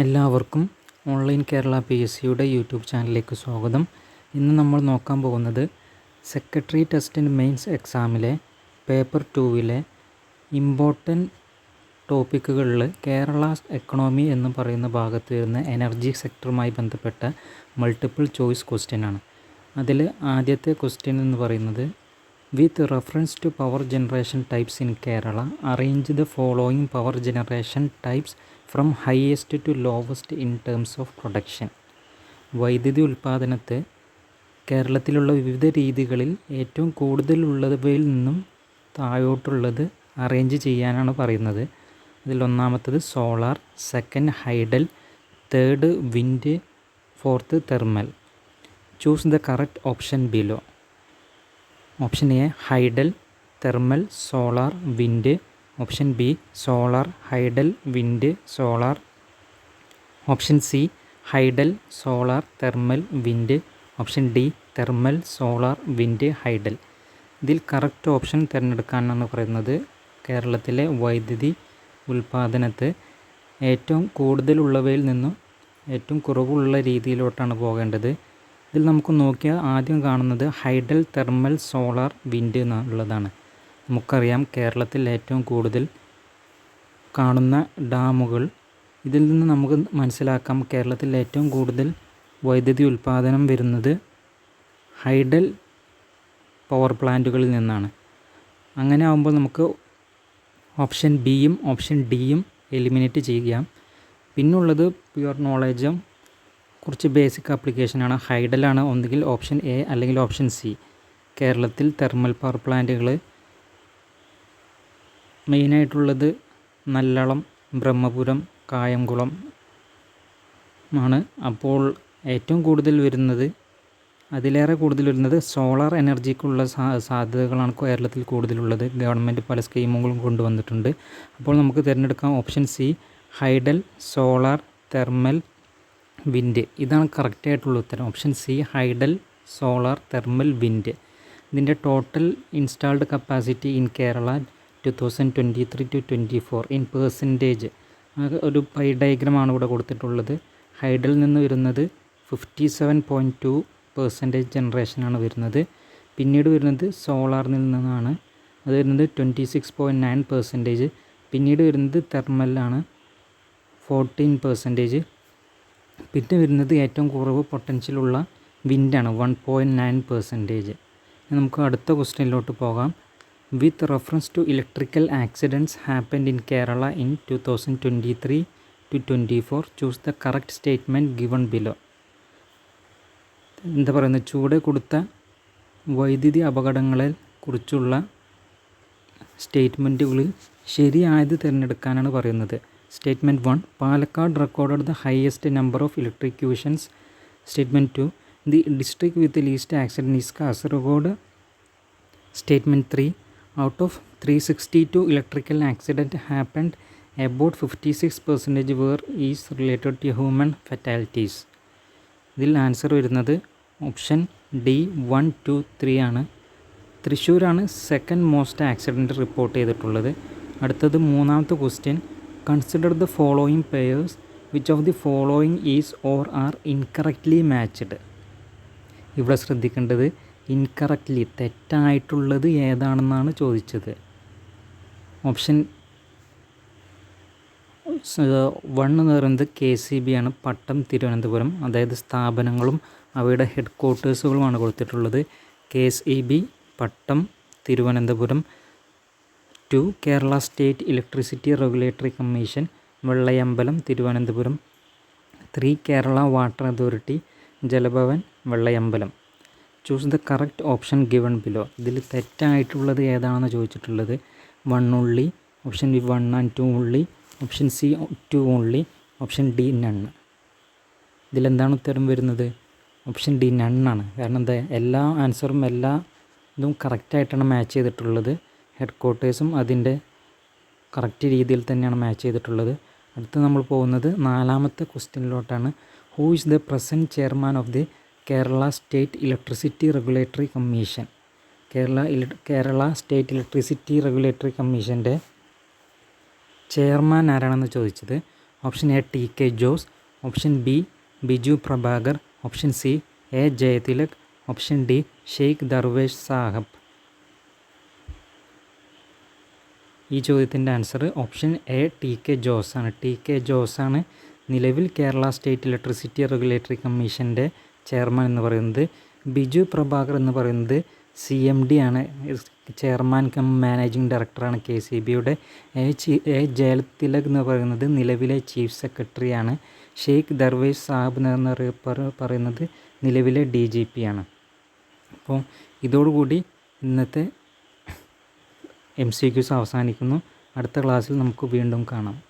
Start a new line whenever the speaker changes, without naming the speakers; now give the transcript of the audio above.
എല്ലാവർക്കും online Kerala P S സിയുടെ YouTube ചാനലിലേക്ക് സ്വാഗതം. ഇന്ന് നമ്മൾ നോക്കാൻ പോകുന്നത് സെക്രട്ടറി ടെസ്റ്റ് ആൻഡ് മെയിൻസ് എക്സാമിലെ പേപ്പർ ടൂവിലെ ഇമ്പോർട്ടന്റ് ടോപ്പിക്കുകളിൽ കേരള എക്കണോമി എന്ന് പറയുന്ന ഭാഗത്ത് വരുന്ന എനർജി സെക്ടറുമായി ബന്ധപ്പെട്ട മൾട്ടിപ്പിൾ ചോയ്സ് ക്വസ്റ്റ്യൻ ആണ്. അതിൽ ആദ്യത്തെ ക്വസ്റ്റ്യൻ എന്ന് പറയുന്നത് with reference to power generation types in Kerala arrange the following power generation types from highest to lowest in terms of production വൈദ്യുതി ഉൽപ്പാദനത്തെ കേരളത്തിലുള്ള വിവിധ രീതികളിൽ ഏറ്റവും കൂടുതലുള്ളവയിൽ നിന്നും താഴോട്ടുള്ളത് അറേഞ്ച് ചെയ്യാനാണ് പറയുന്നത്. അതിൽ ഒന്നാമത്തത് solar second hydel third wind fourth thermal choose the correct option below option A hydel thermal solar wind option B solar hydel wind solar. Option C hydel solar thermal wind. Option D thermal solar wind hydel. ഇതിൽ correct option തിരഞ്ഞെടുക്കാനാണ് പറയുന്നത്. കേരളത്തിലെ വൈദ്യുതി ഉൽപ്പാദനത്തെ ഏറ്റവും കൂടുതലുള്ളവയിൽ നിന്നും ഏറ്റവും കുറവുള്ള രീതിയിലോട്ടാണ് പോകേണ്ടത്. ഇതിൽ നമുക്ക് നോക്കിയാൽ ആദ്യം കാണുന്നത് ഹൈഡൽ തെർമൽ സോളാർ വിൻഡ് എന്നുള്ളതാണ്. നമുക്കറിയാം കേരളത്തിൽ ഏറ്റവും കൂടുതൽ കാണുന്ന ഡാമുകൾ. ഇതിൽ നിന്ന് നമുക്ക് മനസ്സിലാക്കാം കേരളത്തിൽ ഏറ്റവും കൂടുതൽ വൈദ്യുതി ഉൽപ്പാദനം വരുന്നത് ഹൈഡൽ പവർ പ്ലാന്റുകളിൽ നിന്നാണ്. അങ്ങനെ ആകുമ്പോൾ നമുക്ക് ഓപ്ഷൻ ബിയും ഓപ്ഷൻ ഡിയും എലിമിനേറ്റ് ചെയ്യാം. പിന്നുള്ളത് പ്യുവർ നോളേജും കുറച്ച് ബേസിക് ആപ്ലിക്കേഷനാണ്. ഹൈഡലാണ് ഒന്നുകിൽ ഓപ്ഷൻ എ അല്ലെങ്കിൽ ഓപ്ഷൻ സി. കേരളത്തിൽ തെർമൽ പവർ പ്ലാന്റുകൾ മെയിനായിട്ടുള്ളത് നല്ലളം ബ്രഹ്മപുരം കായംകുളം ആണ്. അപ്പോൾ ഏറ്റവും കൂടുതൽ വരുന്നത് അതിലേറെ കൂടുതൽ വരുന്നത് സോളാർ എനർജിക്കുള്ള സാ സാധ്യതകളാണ് കേരളത്തിൽ കൂടുതലുള്ളത്. ഗവൺമെന്റ് പല സ്കീമുകളും കൊണ്ടുവന്നിട്ടുണ്ട്. അപ്പോൾ നമുക്ക് തിരഞ്ഞെടുക്കാം option C hydel solar thermal wind. ഇതാണ് കറക്റ്റായിട്ടുള്ള ഉത്തരം. Option C hydel solar thermal wind. ഇതിന്റെ total installed capacity in Kerala two thousand twenty three to twenty four in percentage ഒരു പൈ ഡയഗ്രമാണ് ഇവിടെ കൊടുത്തിട്ടുള്ളത്. ഹൈഡൽ നിന്ന് വരുന്നത് fifty seven point two percentage ജനറേഷനാണ് വരുന്നത്. പിന്നീട് വരുന്നത് സോളാറിൽ നിന്നാണ്. അത് വരുന്നത് twenty six point nine percentage പിന്നീട് വരുന്നത് തെർമലാണ് ഫോർട്ടീൻ പെർസെന്റേജ് പിന്നെ വരുന്നത് ഏറ്റവും കുറവ് പൊട്ടൻഷ്യലുള്ള വിൻഡാണ് വൺ പോയിന്റ് നയൻ പെർസെന്റേജ് നമുക്ക് അടുത്ത ക്വസ്റ്റ്യനിലോട്ട് പോകാം. With accidents happened in Kerala in two thousand twenty three to twenty four choose the correct statement given below എന്താ പറയുന്നത്? ചൂടെ കൊടുത്ത വൈദ്യുതി അപകടങ്ങളെ കുറിച്ചുള്ള സ്റ്റേറ്റ്മെന്റുകളിൽ ശരിയായത് തിരഞ്ഞെടുക്കാനാണ് പറയുന്നത്. Statement one Palakkad recorded the highest number of electrocutions statement two the district with least accident is Kasaragod statement three out of three sixty two electrical accident happened about fifty six percentage were is related to human fatalities ഇതിൽ answer വരുന്നത് option D one two three ആണ്. തൃശ്ശൂരാണ് second most accident report ചെയ്തിട്ടുള്ളത്. അടുത്തത് മൂന്നാമത്തെ question consider the following pairs which of the following is or are incorrectly matched ഇവിടെ ശ്രദ്ധിക്കേണ്ടത് incorrectly തെറ്റായിട്ടുള്ളത് ഏതാണെന്നാണ് ചോദിച്ചത്? ഓപ്ഷൻ വൺ എന്ന് പറയുന്നത് കെ സി ബി ആണ്. പട്ടം തിരുവനന്തപുരം. അതായത് സ്ഥാപനങ്ങളും അവയുടെ ഹെഡ് ക്വാർട്ടേഴ്സുകളുമാണ് കൊടുത്തിട്ടുള്ളത്. K E B Pattom Thiruvananthapuram two Kerala state electricity regulatory commission Vellayambalam Thiruvananthapuram three Kerala water authority Jalabhavan Vellayambalam. Choose the correct option given below ഇതിൽ തെറ്റായിട്ടുള്ളത് ഏതാണെന്ന് ചോദിച്ചിട്ടുള്ളത്? One only option B one and two only option C two only option D none ഇതിലെന്താണ് ഉത്തരം വരുന്നത്? Option D നണ്ണാണ് കാരണം എന്താ? എല്ലാ ആൻസറും എല്ലാ ഇതും കറക്റ്റായിട്ടാണ് മാച്ച് ചെയ്തിട്ടുള്ളത്. ഹെഡ് ക്വാർട്ടേഴ്സും അതിന്റെ കറക്റ്റ് രീതിയിൽ തന്നെയാണ് മാച്ച് ചെയ്തിട്ടുള്ളത്. അടുത്ത് നമ്മൾ പോകുന്നത് നാലാമത്തെ ക്വസ്റ്റ്യനിലോട്ടാണ് who is the present chairman of the Kerala state electricity regulatory commission. Kerala Kerala state electricity regulatory കമ്മീഷന്റെ ചെയർമാൻ ആരാണെന്ന് ചോദിച്ചത്? Option A T K Jose option B Biju Prabhakar option C A Jayathilak option D Sheikh Darvesh Saheb. ഈ ചോദ്യത്തിന്റെ answer option A T K ജോസാണ്. T K ജോസാണ് നിലവിൽ Kerala state electricity regulatory കമ്മീഷന്റെ chairman എന്ന് പറയുന്നത്. ബിജു പ്രഭാകർ എന്ന് പറയുന്നത് സി എം ഡി ആണ്. ചെയർമാൻ കം മാനേജിംഗ് ഡയറക്ടറാണ് കെ സി ബിയുടെ. എ ചി എ ജയതിലക് എന്ന് പറയുന്നത് നിലവിലെ ചീഫ് സെക്രട്ടറിയാണ് ഷെയ്ഖ് ദർവേഷ് സാഹിബ് എന്ന് പറയുന്നത് നിലവിലെ ഡി ജി പി ആണ്. അപ്പോൾ ഇതോടുകൂടി ഇന്നത്തെ എം സി ക്യൂസ് അവസാനിക്കുന്നു. അടുത്ത ക്ലാസ്സിൽ നമുക്ക് വീണ്ടും കാണാം.